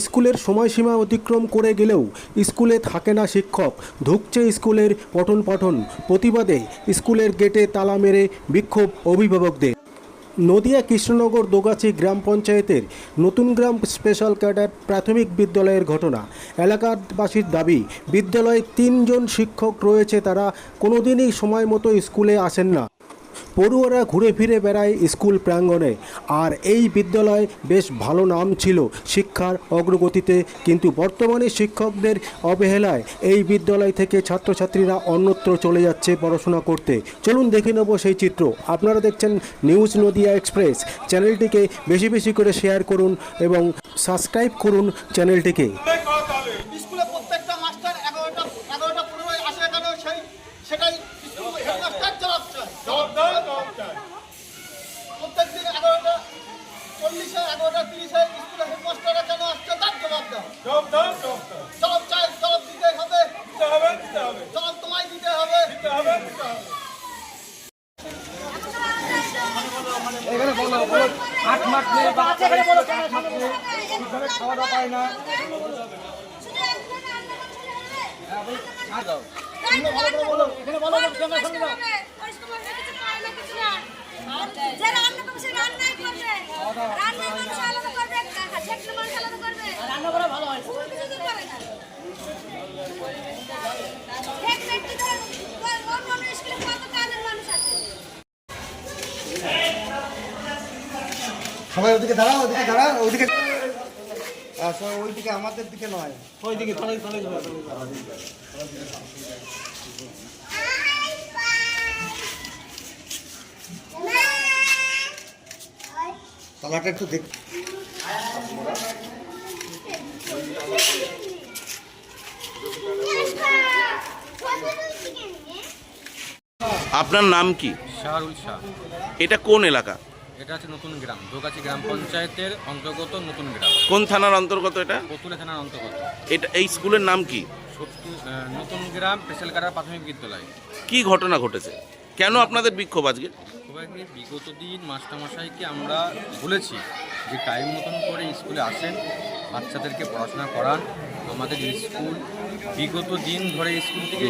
স্কুলের সময়সীমা অতিক্রম করে গেলেও স্কুলে থাকে না শিক্ষক। ঢুকছে স্কুলের পঠন পাঠন। প্রতিবাদে স্কুলের গেটে তালা মেরে বিক্ষোভ অভিভাবকদের। নদিয়া কৃষ্ণনগর দোগাছি গ্রাম পঞ্চায়েতের নতুন গ্রাম স্পেশাল ক্যাডার প্রাথমিক বিদ্যালয়ের ঘটনা। এলাকাবাসীর দাবি, বিদ্যালয়ে তিনজন শিক্ষক রয়েছে তারা কোনোদিনই সময় মতো স্কুলে আসেন না। পড়ুয়ারা ঘুরে ফিরে বেড়ায় স্কুল প্রাঙ্গণে। আর এই বিদ্যালয় বেশ ভালো নাম ছিল শিক্ষার অগ্রগতিতে। কিন্তু বর্তমানে শিক্ষকদের অবহেলায় এই বিদ্যালয় থেকে ছাত্রছাত্রীরা অন্যত্র চলে যাচ্ছে পড়াশোনা করতে। চলুন দেখে নেব সেই চিত্র। আপনারা দেখছেন নিউজ নদিয়া এক্সপ্রেস। চ্যানেলটিকে বেশি বেশি করে শেয়ার করুন এবং সাবস্ক্রাইব করুন চ্যানেলটিকে স্কুলে প্রত্যেকটা মাস্টার এগারোটা এগারোটা পনেরোয় আসে কেন সেই সেটাই স্কুল হেডমাস্টার জবাব চায় প্রত্যেক দিন এগারোটা চল্লিশে এগারোটা তিরিশে স্কুলে হেডমাস্টাররা কেন আসছে তার জবাব দাও জবাব চাই জবাব দিতে হবে জবাব তোমায় দিতে হবে এখানে বলো বলো আট মাঠ নেই বাচ্চারা বলো কেন থাকছে ঠিকভাবে খাওয়া দাওয়া পায় না যারা রান্না করবে সে রান্নাই করবে রান্না মানুষ আলাদা করবে শেখনা মানুষ আলাদা করবে রান্না করা ভালো হয় কোনো কিছু তো করে না এক ব্যক্তি ধর অন্য অন্য স্কুলে কত কাজের মানুষ আছে সবাই ওদিকে দাঁড়াও ওদিকে দাঁড়াও ওদিকে আচ্ছা ওইদিকে আমাদের দিকে নয়। তালাটা একটু দেখ। আপনার নাম কি? শাহরুল শাহ। এটা কোন এলাকা? এটা হচ্ছে নতুন গ্রাম দোগাছি গ্রাম পঞ্চায়েতের অন্তর্গত নতুন গ্রাম। কোন থানার অন্তর্গত এটা? কতুলে থানার অন্তর্গত। এটা এই স্কুলের নাম কি? নতুন গ্রাম পেশালকাটা প্রাথমিক বিদ্যালয়। কি ঘটনা ঘটেছে? কেন আপনাদের বিক্ষোভ আজকে? বিগত দিন মাস্টারমশাইকে আমরা বলেছি যে টাইম মতন করে স্কুলে আসেন বাচ্চাদেরকে পড়াশোনা করান। আমাদের স্কুল বিগত দিন ধরে স্কুল থেকে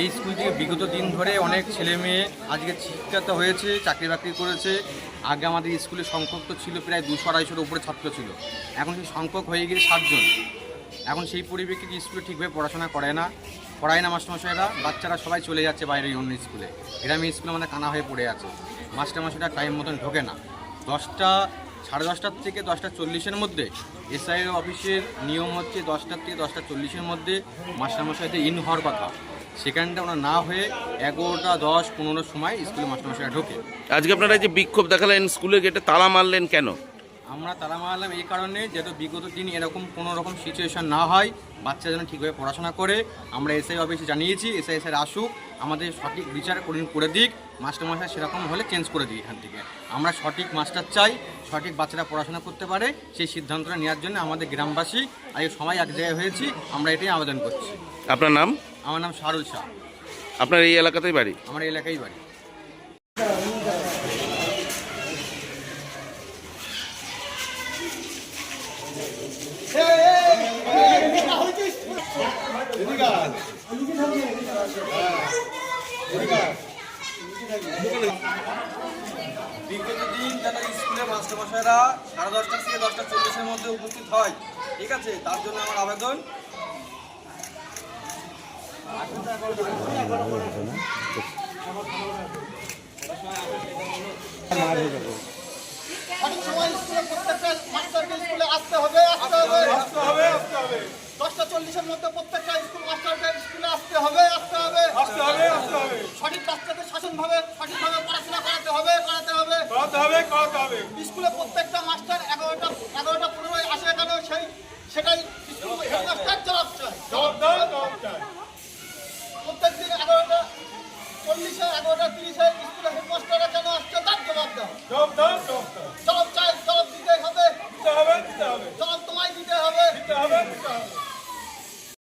এই স্কুল থেকে বিগত দিন ধরে অনেক ছেলে মেয়ে আজকে শিক্ষিত হয়েছে, চাকরি বাকরি করেছে। আগে আমাদের স্কুলে সংখ্যক তো ছিল প্রায় দুশো, আড়াইশোর উপরে ছাত্র ছিল। এখন সেই সংখ্যক হয়ে গিয়ে ষাটজন এখন সেই পরিপ্রেক্ষিতে স্কুলে ঠিকভাবে পড়াশোনা করে না। পড়ায় না মাস্টারমশাইরা, বাচ্চারা সবাই চলে যাচ্ছে বাইরে অন্য স্কুলে। গ্রামের স্কুলে আমাদের কানা হয়ে পড়ে আছে। মাস্টারমশাইরা টাইম মতন ঢোকে না। দশটা, সাড়ে দশটার থেকে দশটা চল্লিশের মধ্যে এসআইয়ের অফিসের নিয়ম হচ্ছে দশটার থেকে দশটা চল্লিশের মধ্যে মাস্টারমশাইদের ইন হওয়ার কথা। সেখানটা ওরা না হয়ে এগারোটা দশ পনেরোর সময় স্কুলে মাস্টারমশাইরা ঢোকে। আজকে আপনারা যে বিক্ষোভ দেখালেন স্কুলে গেটে তালা মারলেন কেন? আমরা তালা মারলাম এই কারণে যাতে বিগত দিন এরকম কোনো রকম সিচুয়েশন না হয় বাচ্চা যেন ঠিকভাবে পড়াশোনা করে আমরা এসআই অফিসে জানিয়েছি এসআই এসআই আসুক আমাদের সঠিক বিচার করে করে দিক মাস্টারমশাই সেরকম হলে চেঞ্জ করে দিই এখান থেকে। আমরা সঠিক মাস্টার চাই সঠিক বাচ্চারা পড়াশোনা করতে পারে সেই সিদ্ধান্তটা নেওয়ার জন্য আমাদের গ্রামবাসী আজকে সবাই এক জায়গায় হয়েছি আমরা এটাই আবেদন করছি। আপনার নাম? আমার নাম শাহরুল শাহ। আপনার এই এলাকাতেই বাড়ি? আমার এই এলাকায় বাড়ি। বিগত দিন যেন স্কুলে মাস্টারমশাইরা সাড়ে দশটা থেকে দশটা চল্লিশের মধ্যে উপস্থিত হয়। ঠিক আছে? তার জন্য আমার আবেদন। সঠিক সময় স্কুলে প্রত্যেকটা মাস্টারকে স্কুলে আসতে হবে আসতে হবে। আসতে হবে আসতে হবে। দশটা চল্লিশের মধ্যে প্রত্যেকটা স্কুল মাস্টারকে স্কুলে আসতে হবে আসতে হবে। আসতে হবে আসতে হবে। সঠিক বাচ্চাদের শাসনভাবে সঠিকভাবে পড়াশোনা করাতে হবে করাতে হবে। করাতে হবে করাতে হবে। স্কুলে প্রত্যেকটা মাস্টার এগারোটা এগারোটা পনেরোয় আসে কেন সেই সেটাই